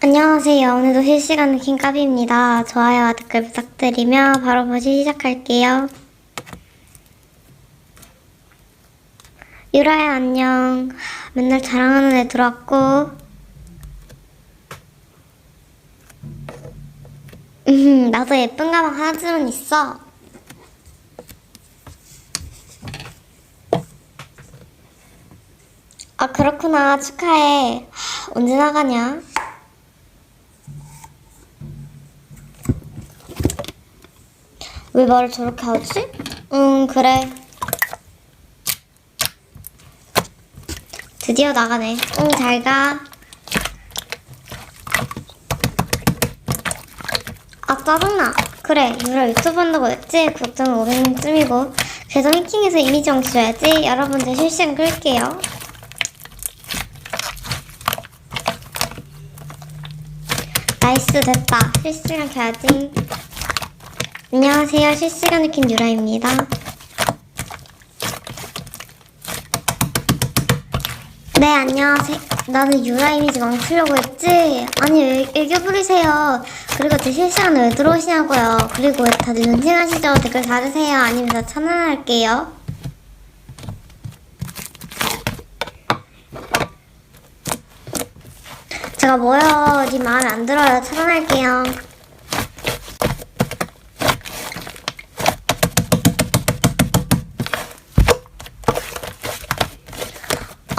안녕하세요. 오늘도 실시간 킹카비입니다. 좋아요와 댓글 부탁드리며 바로 보시 시작할게요. 유라야 안녕. 맨날 자랑하는 애 들어왔고. 음, 나도 예쁜 가방 하나쯤은 있어. 아, 그렇구나. 축하해. 하, 언제 나가냐? 왜 말을 저렇게 하지? 응, 그래. 드디어 나가네. 응, 잘 가. 아, 짜증나. 그래, 유라 유튜브 한다고 했지? 구독자는 500명쯤이고. 계정 해킹해서 이미지 엉켜줘야지. 여러분, 제 실시간 끌게요. 나이스, 됐다. 실시간 켜야지. 안녕하세요. 실시간 느낌 유라입니다. 네, 안녕하세요. 나는 유라 이미지 망치려고 했지? 아니, 왜 애교 부리세요? 그리고 제 실시간에 왜 들어오시냐고요? 그리고 왜 다들 눈팅하시죠? 댓글 달으세요. 아니면 저 차단할게요. 제가 뭐요? 네 마음에 안 들어요. 차단할게요.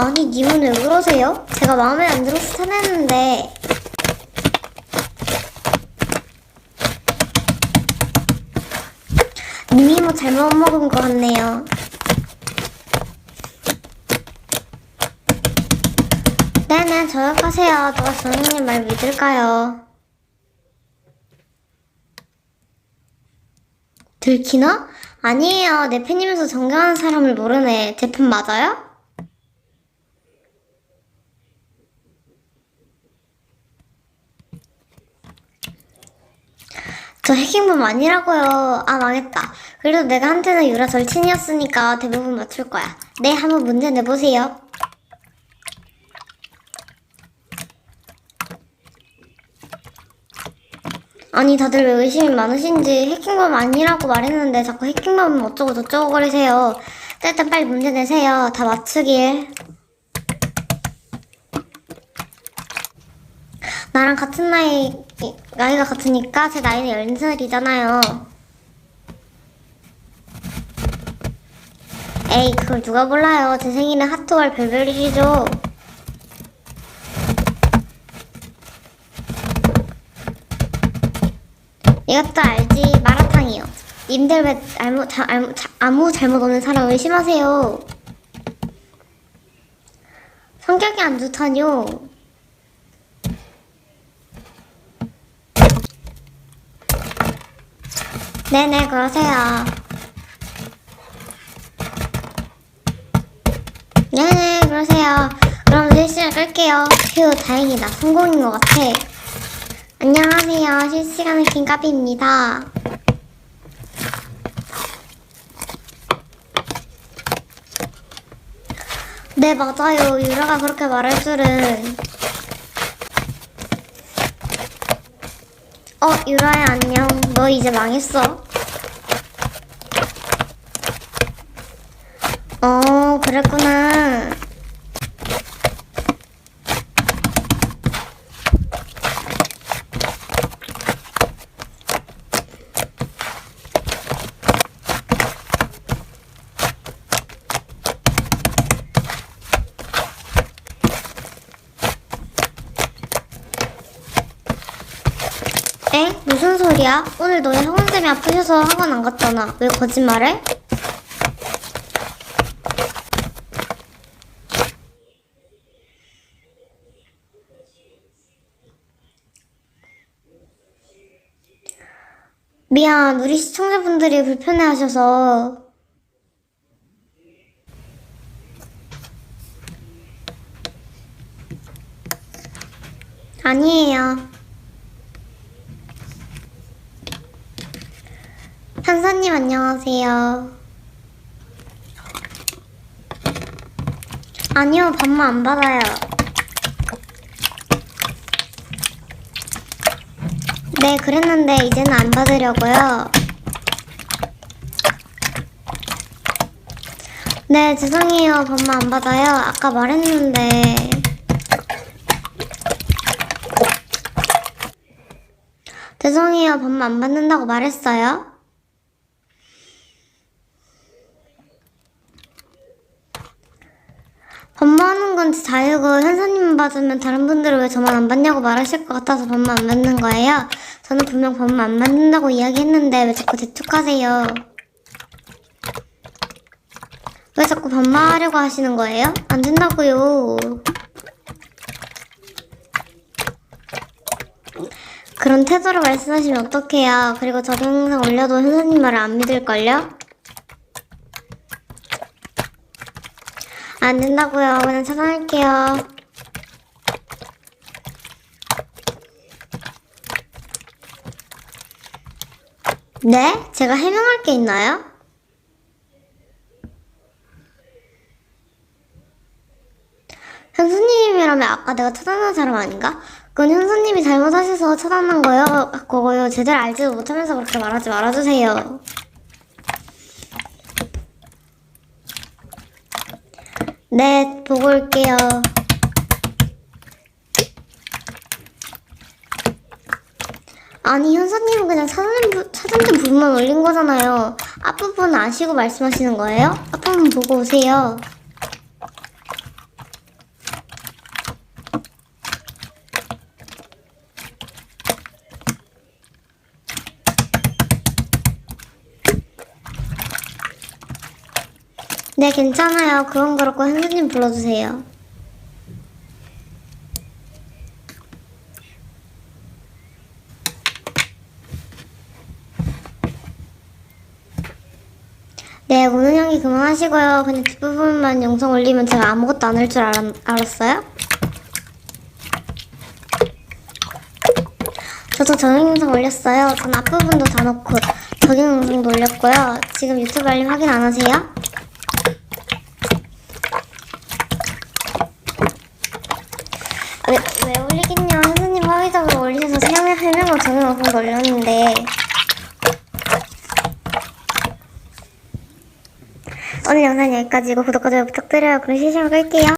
아니 님은 왜 그러세요? 제가 마음에 안 들어서 차냈는데 님이 뭐 잘못 먹은 것 같네요 네네 저역하세요 누가 선생님 말 믿을까요? 들키나? 아니에요 내 팬이면서 정정하는 사람을 모르네 제품 맞아요? 저 해킹범 아니라고요. 아 망했다. 그래도 내가 한테는 유라 절친이었으니까 대부분 맞출 거야. 네, 한번 문제 내보세요. 아니 다들 왜 의심이 많으신지 해킹범 아니라고 말했는데 자꾸 해킹범 어쩌고 저쩌고 그러세요. 일단 빨리 문제 내세요. 다 맞추길. 나랑 같은 나이, 나이가 같으니까 제 나이는 10살이잖아요. 에이, 그걸 누가 몰라요. 제 생일은 하트월 별별이시죠. 이것도 알지. 마라탕이요. 님들 왜 아무, 자, 아무, 자, 아무 잘못 없는 사람 의심하세요. 성격이 안 좋다뇨. 네네, 그러세요. 네네, 그러세요. 그럼 실시간 끌게요. 휴, 다행이다. 성공인 것 같아. 안녕하세요. 실시간 해킹 까비입니다. 네, 맞아요. 유라가 그렇게 말할 줄은. 어, 유라야, 안녕. 너 이제 망했어. 어, 그랬구나. 에? 무슨 소리야? 오늘 너희 학원쌤이 아프셔서 학원 안 갔잖아. 왜 거짓말해? 미안, 우리 시청자분들이 불편해하셔서. 아니에요. 한사님 안녕하세요. 아니요, 밥만 안 받아요. 네, 그랬는데 이제는 안 받으려고요. 네, 죄송해요. 법만 안 받아요. 아까 말했는데. 죄송해요. 법만 안 받는다고 말했어요. 법무하는 건제 자유고 현사님만 받으면 다른 분들은 왜 저만 안 받냐고 말하실 것 같아서 법만 안 받는 거예요. 저는 분명 법만 안 받는다고 이야기했는데 왜 자꾸 재촉하세요? 왜 자꾸 반말하려고 하시는 거예요? 안 된다고요. 그런 태도로 말씀하시면 어떡해요. 그리고 저 동영상 올려도 현사님 말을 안 믿을걸요? 안 된다고요. 그냥 차단할게요. 네? 제가 해명할 게 있나요? 현수님이라면 아까 내가 차단한 사람 아닌가? 그건 현수님이 잘못하셔서 차단한 거요, 거고요. 제대로 알지도 못하면서 그렇게 말하지 말아주세요. 네, 보고 올게요. 아니, 현사님은 그냥 사전, 부- 사전된 부분만 올린 거잖아요. 앞부분 아시고 말씀하시는 거예요? 앞부분 보고 오세요. 네, 괜찮아요. 그건 그렇고 현수님 불러주세요. 네, 우는 향기 그만하시고요. 그냥 뒷부분만 영상 올리면 제가 아무것도 안 할 줄 알았어요? 저도 저녁 영상 올렸어요. 전 앞부분도 다 넣고 저녁 영상도 올렸고요. 지금 유튜브 알림 확인 안 하세요? 왜, 왜 올리겠냐? 선생님 화기적으로 올리셔서 세명의 설명을 저녁 영상도 올렸는데 오늘 영상 여기까지고 구독과 좋아요 부탁드려요. 그럼 실시간 끌게요.